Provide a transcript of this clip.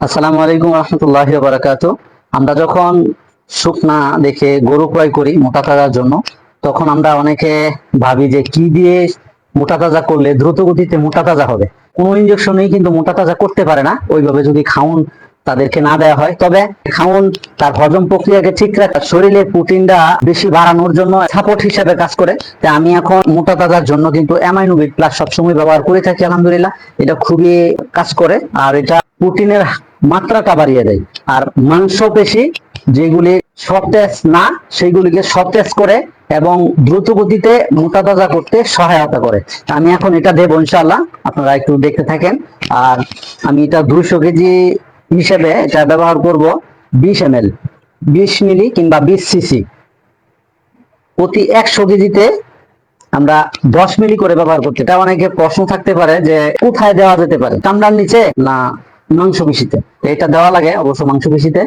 আসসালামু আলাইকুম রহমতুল্লাহ বারাকাত আমরা যখন শুকনা দেখে গরু ক্রয় করি মোটা তাজার জন্য, তখন আমরা অনেকে ভাবি যে কি দিয়ে মোটা তাজা করলে দ্রুত গতিতে মোটা তাজা হবে। কোনো ইঞ্জেকশনেই কিন্তু মোটা তাজা করতে পারে না। ওইভাবে যদি খাউন তাদেরকে না দেওয়া হয়, তবে খাউন তার হজম প্রক্রিয়াকে ঠিক রাখা। শরীরে প্রোটিনটা বেশি বাড়ানোর জন্য সাপোর্ট হিসেবে কাজ করে। তাই আমি এখন মোটা তাজার জন্য কিন্তু অ্যামাইনোবিট প্লাস সবসময় ব্যবহার করে থাকি, আলহামদুলিল্লাহ। এটা খুবই কাজ করে। আর এটা প্রোটিনের মাত্রাটা বাড়িয়ে দেয়। আর মাংস পেশি যেগুলি সতেজ না, সেগুলিকে সতেজ করে এবং দ্রুত গতিতে মোটা তাজা করতে সহায়তা করে। আমি এখন এটা দেবো ইনশাল্লাহ আপনারা একটু দেখতে থাকেন। আর আমি এটা দুইশো কেজি হিসেবে এটা ব্যবহার করব বিশ এম এল বিশ মিলি কিংবা বিশ সিসি। প্রতি একশো কেজিতে আমরা দশ মিলি করে ব্যবহার করতে। এটা অনেকে প্রশ্ন থাকতে পারে যে কোথায় দেওয়া যেতে পারে? চামড়ার নিচে না মাংস পেশিতে এটা দেওয়া লাগে অবশ্য মাংস পেশিতে